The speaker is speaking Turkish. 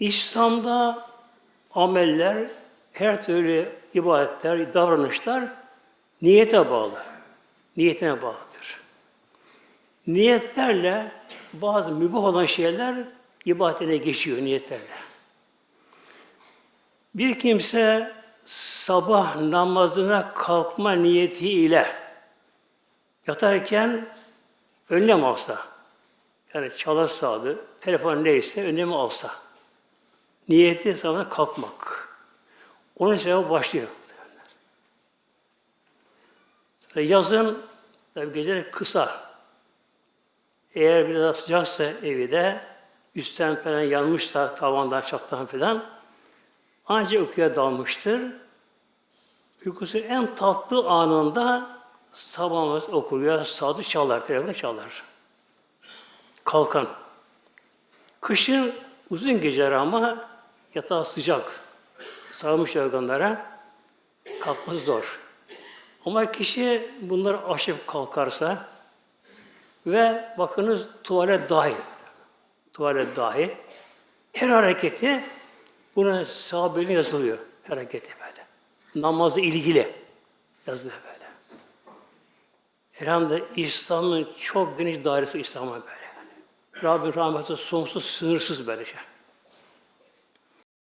İslam'da ameller, her türlü ibadetler, davranışlar niyete bağlı. Niyetine bağlıdır. Niyetlerle bazı mübah olan şeyler ibadetine geçiyor niyetlerle. Bir kimse sabah namazına kalkma niyetiyle yatarken önlem alsa, yani çalar sağdı, telefon neyse önlemi alsa, niyeti sabah kalkmak. Onun sevabı başlıyor. Yazın tabii geceler kısa. Eğer biraz sıcaksa evi de üstten falan yanmışsa tavandan çattan falan ancak uykuya dalmıştır. Uykusu en tatlı anında sabah namazı okuyor, sadı çalar, telefonu çalar. Kalkan. Kışın uzun geceler ama yatağı sıcak. Sarmış yorganlara kalkması zor. Ama kişi bunları aşıp kalkarsa ve bakınız tuvalet dahil. Tuvalet dahil. Her hareketi buna sahabenin yazılıyor. Her hareketi böyle. Namazı ilgili yazılıyor böyle. Elhamdülillah İslam'ın çok geniş dairesi İslam'a böyle yani. Rabbin rahmeti sonsuz, sınırsız böyle şey.